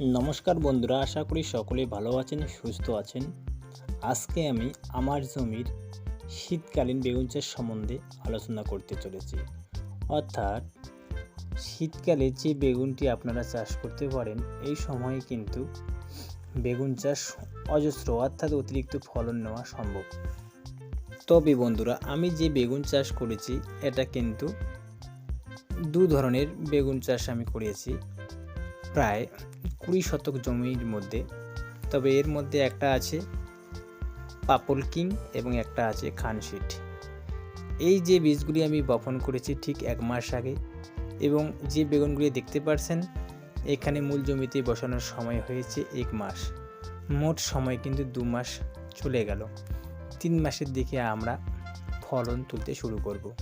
নমস্কার বন্ধুরা, আশা করি সকলে ভালো আছেন, সুস্থ আছেন। আজকে আমি আমার জমির শীতকালীন বেগুন চাষ সম্বন্ধে আলোচনা করতে চলেছি। অর্থাৎ শীতকালে যে বেগুনটি আপনারা চাষ করতে পারেন, এই সময়ে কিন্তু বেগুন চাষ অজস্র, অর্থাৎ অতিরিক্ত ফলন নেওয়া সম্ভব। তবে বন্ধুরা, আমি যে বেগুন চাষ করেছি, এটা কিন্তু দু ধরনের বেগুন চাষ আমি করেছি। প্রায় কুড়ি শতক জমির মধ্যে। তবে এর মধ্যে একটা আছে পাপল কিং এবং একটা আছে খানশিট এই যে বীজগুলি আমি বপন করেছি ঠিক এক মাস আগে এবং যে বেগুনগুলি দেখতে পারছেন, এখানে মূল জমিতে বসানোর সময় হয়েছে এক মাস। মোট সময় কিন্তু দু মাস চলে গেল। তিন মাসের দিকে আমরা ফলন তুলতে শুরু করব।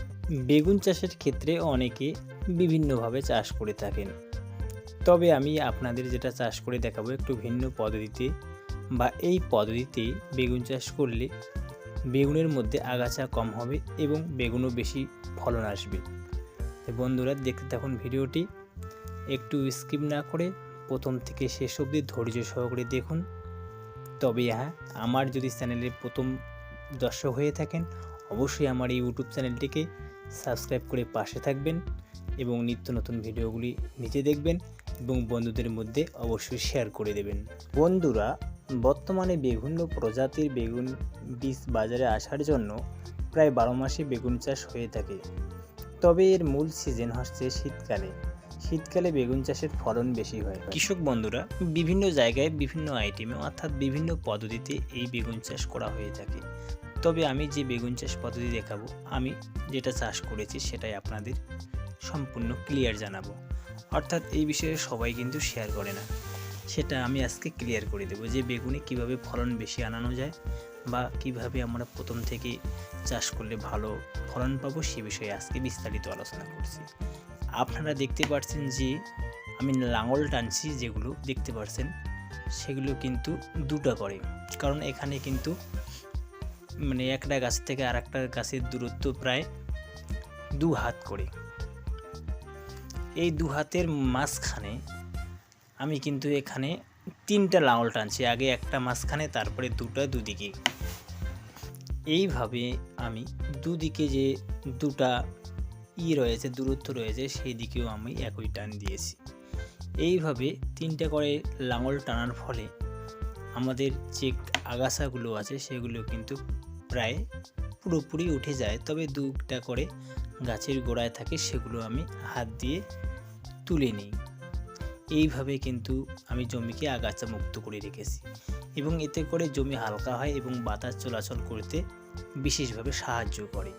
বেগুন চাষের ক্ষেত্রে অনেকে বিভিন্নভাবে চাষ করে থাকেন। তবে আমি আপনাদের যেটা চাষ করে দেখাবো একটু ভিন্ন পদ্ধতিতে বা এই পদ্ধতিতে বেগুন চাষ করলে বেগুনের মধ্যে আগাছা কম হবে এবং বেগুনও বেশি ফলন আসবে। বন্ধুরা দেখতে থাকুন ভিডিওটি। একটু স্কিপ না করে প্রথম থেকে শেষ অবধি ধৈর্য সহকারে দেখুন। তবে হ্যাঁ আমার যদি চ্যানেলে প্রথম দর্শক হয়ে থাকেন, অবশ্যই আমার এই ইউটিউব চ্যানেলটিকে সাবস্ক্রাইব করে পাশে থাকবেন এবং নিত্য নতুন ভিডিওগুলি নিজে দেখবেন। এবং বন্ধুদের মধ্যে অবশ্যই শেয়ার করে দেবেন। বন্ধুরা, বর্তমানে বিভিন্ন প্রজাতির বেগুন বীজ বাজারে আসার জন্য প্রায় বারো মাসে বেগুন চাষ হয়ে থাকে। তবে এর মূল সিজন হচ্ছে শীতকালে। শীতকালে বেগুন চাষের ফলন বেশি হয়। কৃষক বন্ধুরা, বিভিন্ন জায়গায় বিভিন্ন আইটেমে অর্থাৎ বিভিন্ন পদ্ধতিতে এই বেগুন চাষ করা হয়ে থাকে। তবে আমি যে বেগুন চাষ পদ্ধতি দেখাবো, আমি যেটা চাষ করেছি সেটাই আপনাদের সম্পূর্ণ ক্লিয়ার জানাব। অর্থাৎ এই বিষয়ে সবাই কিন্তু শেয়ার করে না। সেটা আমি আজকে ক্লিয়ার করে দেবো যে বেগুনে কীভাবে ফলন বেশি আনানো যায় বা কীভাবে আমরা প্রথম থেকে চাষ করলে ভালো ফলন পাবো সে বিষয়ে আজকে বিস্তারিত আলোচনা করছি। আপনারা দেখতে পাচ্ছেন যে আমি লাঙল টানছি যেগুলো, দেখতে পাচ্ছেন সেগুলো কিন্তু দুটা করে। কারণ এখানে কিন্তু মানে একটা গাছ থেকে আর একটা গাছের দূরত্ব প্রায় দু হাত করে। এই দু হাতের মাঝখানে আমি কিন্তু এখানে তিনটা লাঙল টানছি। আগে একটা মাঝখানে, তারপরে দুটা দুদিকে। এইভাবে আমি দুদিকে যে দুটা ই রয়েছে, দূরত্ব রয়েছে, সেই দিকেও আমি একই টান দিয়েছি। এইভাবে তিনটা করে লাঙল টানার ফলে আমাদের যে আগাছাগুলো আছে, সেগুলো কিন্তু প্রায় পুরোপুরি উঠে যায়। তবে দুটা করে গাছের গোড়ায় থাকে সেগুলো আমি হাত দিয়ে তুলে নিই। এইভাবে কিন্তু আমি জমিকে আগাছা মুক্ত করে রেখেছি এবং এতে করে জমি হালকা হয় এবং বাতাস চলাচল করতে বিশেষভাবে সাহায্য করে।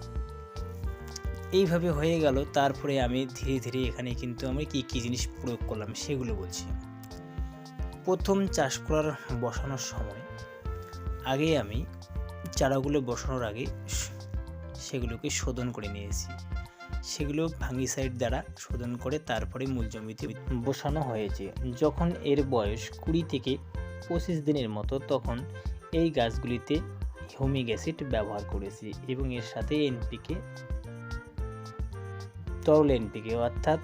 এইভাবে হয়ে গেল, তারপরে আমি ধীরে ধীরে এখানে কিন্তু আমি কী কী জিনিস প্রয়োগ করলাম সেগুলো বলছি। প্রথম চাষ করার বসানোর সময় আগে আমি চারাগুলো বসানোর আগে সেগুলোকে শোধন করে নিয়েছি। সেগুলো ভাঙ্গিসাইড দ্বারা শোধন করে তারপরে মূল জমিতে বসানো হয়েছে। যখন এর বয়স কুড়ি থেকে পঁচিশ দিনের মতো, তখন এই গাছগুলিতে হিউমিক অ্যাসিড ব্যবহার করেছি এবং এর সাথে এনপিকে তরল এনপিকে অর্থাৎ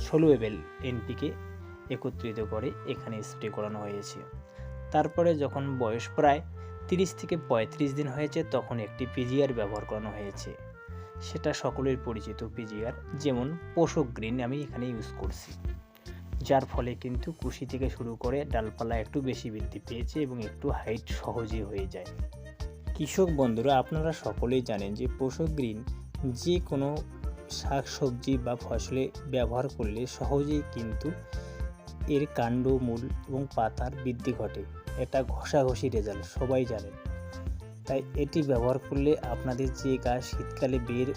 সলুয়েবেল এনপিকে একত্রিত করে এখানে স্প্রে করানো হয়েছে। তারপরে যখন বয়স প্রায় তিরিশ থেকে পঁয়ত্রিশ দিন হয়েছে, তখন একটি পিজিআর ব্যবহার করানো হয়েছে। সেটা সকলের পরিচিত পিজিআর, যেমন পোষক গ্রিন আমি এখানে ইউজ করছি। যার ফলে কিন্তু কুশি থেকে শুরু করে ডালপালা একটু বেশি বৃদ্ধি পেয়েছে এবং একটু হাইট সহজেই হয়ে যায়। কৃষক বন্ধুরা, আপনারা সকলেই জানেন যে পোষক গ্রিন যে কোনো শাক সবজি বা ফসলে ব্যবহার করলে সহজেই কিন্তু এর কাণ্ড, মূল এবং পাতার বৃদ্ধি ঘটে। এটা ঘষাঘষি রেজাল্ট সবাই জানেন। তাই এটি ব্যবহার করলে আপনাদের যে গাছ শীতকালে বের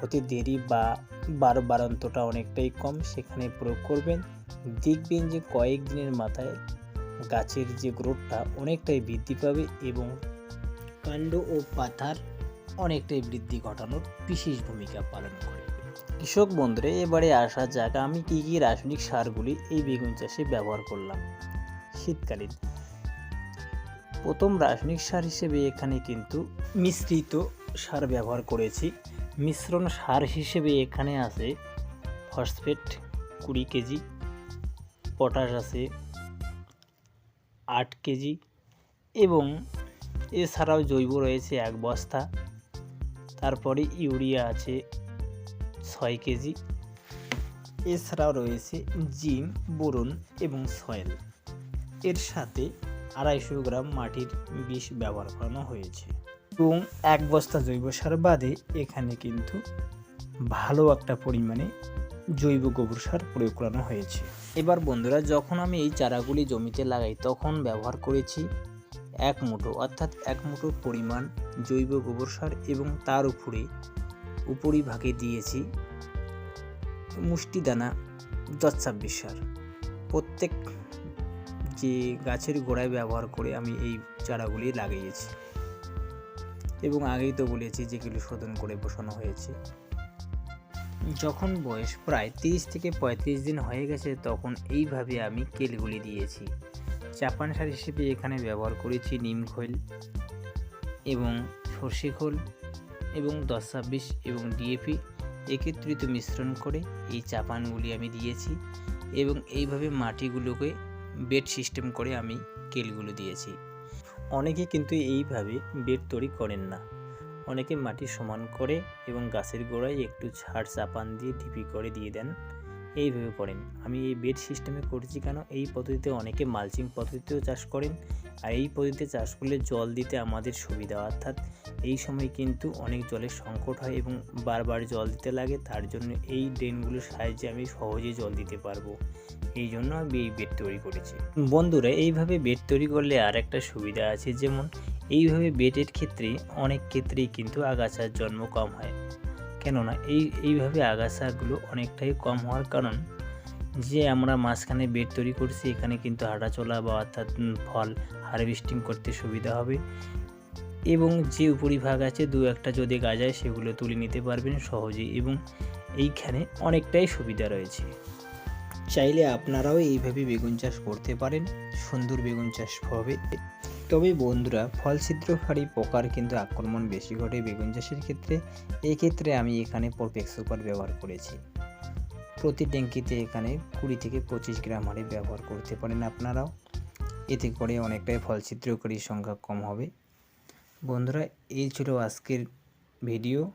হতে দেরি বা বার বারান্তটা অনেকটাই কম, সেখানে প্রয়োগ করবেন। দেখবেন যে কয়েক দিনের মাথায় গাছের যে গ্রোথটা অনেকটাই বৃদ্ধি পাবে এবং কাণ্ড ও পাতার অনেকটাই বৃদ্ধি ঘটানোর বিশেষ ভূমিকা পালন করে। কৃষক বন্ধুরা, এবারে আসা যাক আমি কী কী রাসায়নিক সারগুলি এই বেগুন চাষে ব্যবহার করলাম। শীতকালীন প্রথম রাসায়নিক সার হিসেবে এখানে কিন্তু মিশ্রিত সার ব্যবহার করেছি। মিশ্রণ সার হিসেবে এখানে আছে ফসফেট কুড়ি কেজি, পটাশ আছে আট কেজি এবং এছাড়াও জৈব রয়েছে এক বস্তা। তারপরে ইউরিয়া আছে ছয় কেজি। এছাড়াও রয়েছে জিম বোরন এবং সয়েল। এর সাথে আড়াইশো গ্রাম মাটির বিষ ব্যবহার করানো হয়েছে। এবং এক বস্তা জৈব সার বাদে এখানে কিন্তু ভালো একটা পরিমাণে জৈব গোবর সার প্রয়োগ করানো হয়েছে। এবার বন্ধুরা, যখন আমি এই চারাগুলি জমিতে লাগাই, তখন ব্যবহার করেছি এক মুঠো, অর্থাৎ এক মুঠো পরিমাণ জৈব গোবর সার এবং তার উপরে উপরিভাগে দিয়েছি মুষ্টিদানা দশ ছাব্বিশ সার। প্রত্যেক যে গাছের গোড়ায় ব্যবহার করে আমি এই চারাগুলি লাগিয়েছি। এবং আগেই তো বলেছি যেগুলি শোধন করে বসানো হয়েছে। যখন বয়স প্রায় তিরিশ থেকে পঁয়ত্রিশ দিন হয়ে গেছে, তখন এইভাবে আমি কেলগুলি দিয়েছি। চাপান সার হিসেবে এখানে ব্যবহার করেছি নিম খৈল এবং সর্ষে খোল এবং দশ ছাব্বিশ এবং ডিএপি। একত্রিত মিশ্রণ করে এই চাপানগুলি আমি দিয়েছি এবং এইভাবে মাটিগুলোকে বেড সিস্টেম করে আমি কেলগুলো দিয়েছি। অনেকে কিন্তু এইভাবে বেড তৈরি করেন না। অনেকে মাটি সমান করে এবং গাছের গোড়ায় একটু ছাড় চাপান দিয়ে ঢিপি করে দিয়ে দেন। এইভাবে করেন আমি এই বেড সিস্টেমে করছি কেন? এই পদ্ধতিতে অনেকে মালচিং পদ্ধতিতেও চাষ করেন। আর এই পদ্ধতিতে চাষ করলে জল দিতে আমাদের সুবিধা। অর্থাৎ এই সময় কিন্তু অনেক জলের সংকট হয় এবং বারবার জল দিতে লাগে। তার জন্য এই ড্রেনগুলোর সাহায্যে আমি সহজে জল দিতে পারব। এই জন্য আমি এই বেড তৈরি করেছি। বন্ধুরা, এইভাবে বেড তৈরি করলে আর একটা সুবিধা আছে। যেমন, এইভাবে বেডের ক্ষেত্রে অনেক ক্ষেত্রেই কিন্তু আগাছার জন্ম কম হয়। কেননা এই, এইভাবে আগাছাগুলো অনেকটাই কম হওয়ার কারণ যে আমরা মাঝখানে বেড তৈরি করছি, এখানে কিন্তু হাঁটাচলা বা অর্থাৎ ফল হারভেস্টিং করতে সুবিধা হবে। এবং যে উপরিভাগ আছে, দু একটা যদি গাজায় সেগুলো তুলে নিতে পারবেন সহজেই এবং এইখানে অনেকটাই সুবিধা রয়েছে। চাইলে আপনারাও এইভাবে বেগুন চাষ করতে পারেন। সুন্দর বেগুন চাষ হবে। তবে বন্ধুরা ফল ছিদ্রকারী পোকার কিন্তু আক্রমণ বেশি ঘটে বেগুন চাষের ক্ষেত্রে। এক্ষেত্রে আমি এখানে প্রোপেক্স সুপার ব্যবহার করেছি। প্রতি ট্যাঙ্কিতে এখানে কুড়ি থেকে পঁচিশ গ্রাম হারে ব্যবহার করতে পারেন আপনারাও। এতে করে অনেকটাই ফল ছিদ্রকারীর সংখ্যা কম হবে। বন্ধুরা, এই ছিল আজকের ভিডিও।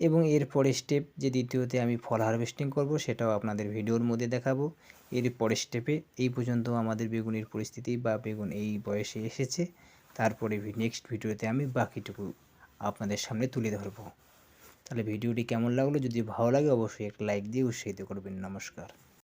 এবং এর পরের স্টেপ যে দ্বিতীয়তে আমি ফল হারভেস্টিং করব, সেটাও আপনাদের ভিডিওর মধ্যে দেখাবো। এর পরের স্টেপে এই পর্যন্ত আমাদের বেগুনের পরিস্থিতি বা বেগুন এই বয়সে এসেছে। তারপরে নেক্সট ভিডিওতে আমি বাকিটুকু আপনাদের সামনে তুলে ধরবো। তাহলে ভিডিওটি কেমন লাগল? যদি ভালো লাগে, অবশ্যই একটা লাইক দিয়ে উৎসাহিত করবেন। নমস্কার।